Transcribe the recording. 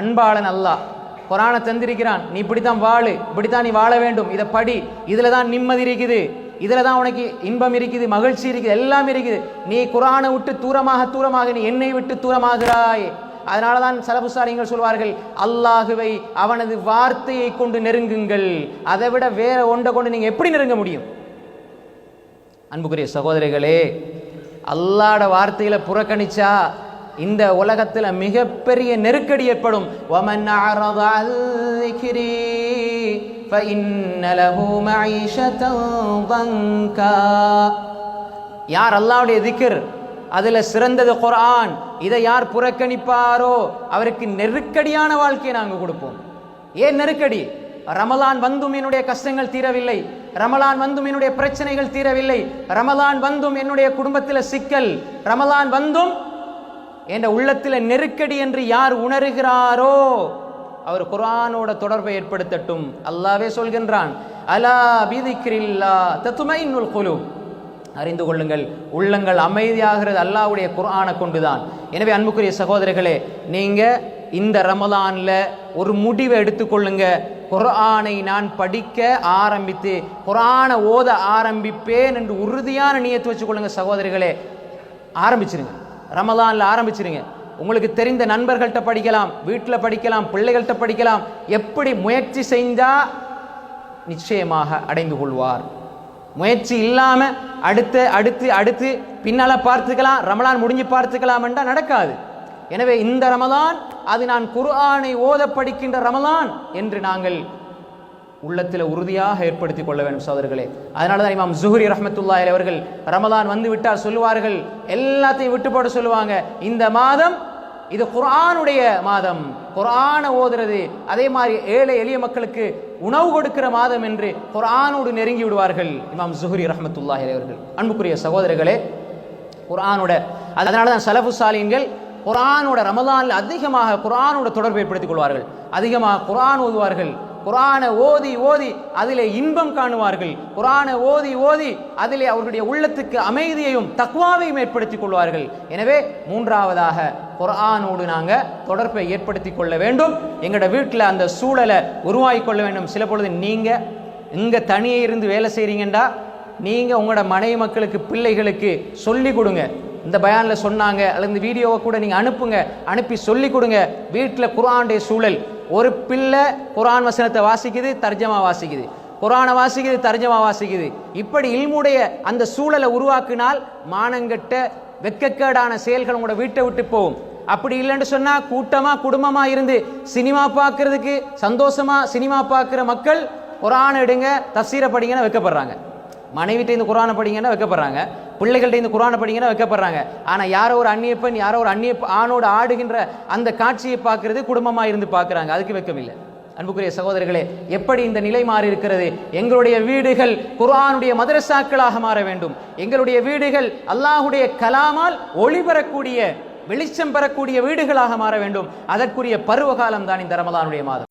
அன்பாளன் அல்லாஹ். குரானை தந்திருக்கிறான். நீ இப்படித்தான் வாழு இப்படித்தான் நீ வாழ வேண்டும். இதை படி. இதில் தான் நிம்மதி இருக்குது. இதில் தான் உனக்கு இன்பம் இருக்குது மகிழ்ச்சி இருக்குது எல்லாம் இருக்குது. நீ குரானை விட்டு தூரமாக தூரமாக நீ என்னை விட்டு தூரமாகிறாய். அதனால தான் சலபுசாரிகள் சொல்வார்கள் அல்லாஹுவை அவனது வார்த்தையை கொண்டு நெருங்குங்கள். அதை விட வேற ஒன்றை கொண்டு நீங்கள் எப்படி நெருங்க முடியும்? அன்புக்குரிய சகோதரிகளே அல்லாட வார்த்தையில புறக்கணிச்சா இந்த உலகத்தில் மிகப்பெரிய நெருக்கடி ஏற்படும். யார் அல்லாவுடைய திக்கர் அதில் சிறந்தது குரான் இதை யார் புறக்கணிப்பாரோ அவருக்கு நெருக்கடியான வாழ்க்கையை நாங்கள் கொடுப்போம். ஏன் நெருக்கடி? ரமலான் வந்தும் என்னுடைய கஷ்டங்கள் தீரவில்லை. ரமலான் வந்தும் என்னுடைய பிரச்சனைகள் தீரவில்லை. ரமலான் வந்தும் என்னுடைய குடும்பத்தில் சிக்கல். ரமலான் வந்தும் என்ற உள்ளத்தில் நெருக்கடி என்று யார் உணர்கிறாரோ அவர் குரானோட தொடர்பை ஏற்படுத்தட்டும். அல்லாவே சொல்கின்றான் அலா பீதிக்கிரில்லா தத்துமைன்னுல் குலு அறிந்து கொள்ளுங்கள் உள்ளங்கள் அமைதியாகிறது அல்லாவுடைய குரானை கொண்டுதான். எனவே அன்புக்குரிய சகோதரர்களே நீங்க இந்த ரமலான்ல ஒரு முடிவை எடுத்துக்கொள்ளுங்க. குரானை நான் படிக்க ஆரம்பித்து குரானை ஓத ஆரம்பிப்பேன் என்று உறுதியான நீயத்து வச்சுக்கொள்ளுங்க சகோதரிகளே. ஆரம்பிச்சிருங்க. ரமலானில் ஆரம்பிச்சிருங்க. உங்களுக்கு தெரிந்த நண்பர்கள்ட்ட படிக்கலாம் வீட்டில் படிக்கலாம் பிள்ளைகள்கிட்ட படிக்கலாம். எப்படி முயற்சி செஞ்சால் நிச்சயமாக அடைந்து கொள்வார். முயற்சி இல்லாமல் அடுத்து அடுத்து அடுத்து பின்னால் பார்த்துக்கலாம் ரமலான் முடிஞ்சு பார்த்துக்கலாம் என்றால் நடக்காது. எனவே இந்த ரமலான் அது நான் குர்ஆனை ஓத படிக்கின்ற ரமலான் என்று நாங்கள் உள்ளத்தில் உறுதியாக ஏற்படுத்திக் கொள்ள வேண்டும் சோதர்களே அதனால தான் இமாம் ஜுஹரி ரஹமத்துல்லா அவர்கள் ரமதான் வந்து விட்டால் சொல்லுவார்கள். எல்லாத்தையும் விட்டு போட சொல்லுவாங்க. இந்த மாதம் இது குரானுடைய மாதம். குரானை ஓதுறது அதே மாதிரி ஏழை எளிய மக்களுக்கு உணவு கொடுக்கிற மாதம் என்று குரானோடு நெருங்கி விடுவார்கள் இமாம் ஜுஹரி ரஹமத்துல்லா அவர்கள். அன்புக்குரிய சகோதரர்களே குரானோட அதனால தான் சலஃபு சாலின்கள் ரமதானில் அதிகமாக குரானோட தொடர்பு ஏற்படுத்திக் கொள்வார்கள். அதிகமாக குரான் ஓதுவார்கள். குரானை ஓதி ஓதி அதிலே இன்பம் காணுவார்கள். குரானை ஓதி ஓதி அதிலே அவர்களுடைய உள்ளத்துக்கு அமைதியையும் தக்குவாவையும் ஏற்படுத்திக் கொள்வார்கள். எனவே மூன்றாவதாக குரானோடு நாங்கள் தொடர்பை ஏற்படுத்தி கொள்ள வேண்டும். எங்களோட வீட்டில் அந்த சூழலை உருவாக்கி கொள்ள வேண்டும். சில பொழுது நீங்கள் இங்கே தனியே இருந்து வேலை செய்கிறீங்கண்டா நீங்கள் உங்களோட மனைவி மக்களுக்கு பிள்ளைகளுக்கு சொல்லி கொடுங்க. இந்த பயானில் சொன்னாங்க அல்லது இந்த வீடியோவை கூட நீங்கள் அனுப்புங்க. அனுப்பி சொல்லி கொடுங்க. வீட்டில் குரானுடைய சூழல் ஒரு பிள்ளை குரான் வசனத்தை வாசிக்குது தர்ஜமா வாசிக்குது. குரானை வாசிக்குது தர்ஜமா வாசிக்குது. இப்படி இல்முடைய அந்த சூழலை உருவாக்கினால் மானங்கட்ட வெக்கக்கேடான செயல்கள் உங்களோட வீட்டை விட்டு போகும். அப்படி இல்லைன்னு சொன்னால் கூட்டமாக குடும்பமாக இருந்து சினிமா பார்க்கறதுக்கு சந்தோஷமாக சினிமா பார்க்குற மக்கள் குரான் எடுங்க தஃசீரை படிங்கன்னு வைக்கப்படுறாங்க. மனைவிட்ட இந்த குரானை படிங்கன்னா வைக்கப்படுறாங்க பிள்ளைகள்கிட்ட இந்த குரானை படிங்கன்னா வைக்கப்படுறாங்க. ஆனால் யாரோ ஒரு அந்நிய பெண் யாரோ ஒரு அந்நிய ஆணோடு ஆடுகின்ற அந்த காட்சியை பார்க்கறது குடும்பமாக இருந்து பார்க்குறாங்க. அதுக்கு வெக்கமில்லை. அன்புக்குரிய சகோதரர்களே எப்படி இந்த நிலை மாறி இருக்கிறது? எங்களுடைய வீடுகள் குர்ஆனுடைய மதரசாக்களாக மாற வேண்டும். எங்களுடைய வீடுகள் அல்லாஹுடைய கலாமால் ஒளிபெறக்கூடிய வெளிச்சம் பெறக்கூடிய வீடுகளாக மாற வேண்டும். அதற்குரிய பருவகாலம் தான் இந்த ரமதானுடைய மாதம்.